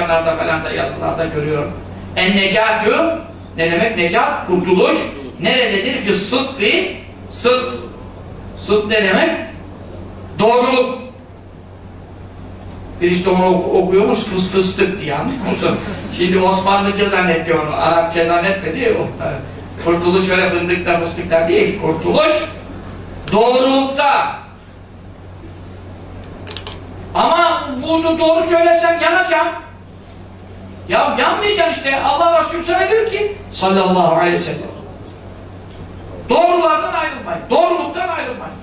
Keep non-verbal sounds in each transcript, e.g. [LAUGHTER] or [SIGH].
dükkanlarda falan da yazılarda görüyorum. En necatü ne demek necat? Kurtuluş. Nerededir? Fi sıdkı sıdk. Sıdk ne demek? Doğruluk. Birisi de onu oku- okuyormuş fıs fıstık diye anlıyor? [LAUGHS] Şimdi Osmanlıca zannetti onu. Arapça zannetmedi. [LAUGHS] Kurtuluş öyle fındıkta fıstıkta değil. Kurtuluş doğrulukta. Ama bunu doğru söylersem yanacağım. Ya yanmayacaksın işte. Allah Resulü sana diyor ki sallallahu aleyhi ve sellem. Doğrulardan ayrılmayın. Doğruluktan ayrılmayın.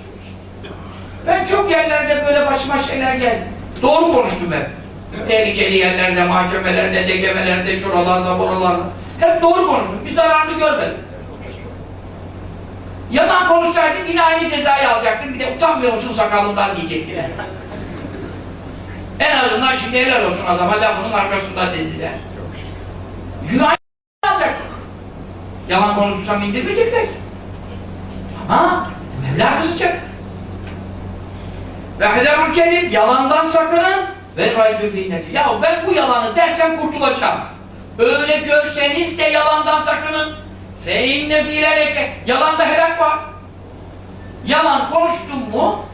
Ben çok yerlerde böyle başıma şeyler geldi. Doğru konuştum ben. Tehlikeli yerlerde, mahkemelerde, degemelerde, şuralarda, buralarda. Hep doğru konuştum. Bir zararını görmedim. Yalan konuşsaydın yine aynı cezayı alacaktın. Bir de utanmıyor musun sakalından diyecektiler. En azından şimdi helal olsun adama lafının arkasında dediler. Günah alacak. Yalan konuşursam indirmeyecekler. ki. Ama Mevla kızacak. Ve hederul kelim yalandan sakının ve raytü finneti. Ya ben bu yalanı dersem kurtulacağım. Öyle görseniz de yalandan sakının. Fe inne fileleke. Yalanda helak var. Yalan konuştun mu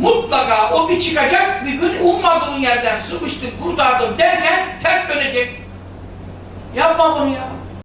mutlaka o bir çıkacak bir gün ummadığın yerden sıvıştık kurtardım derken ters dönecek. Yapma bunu ya.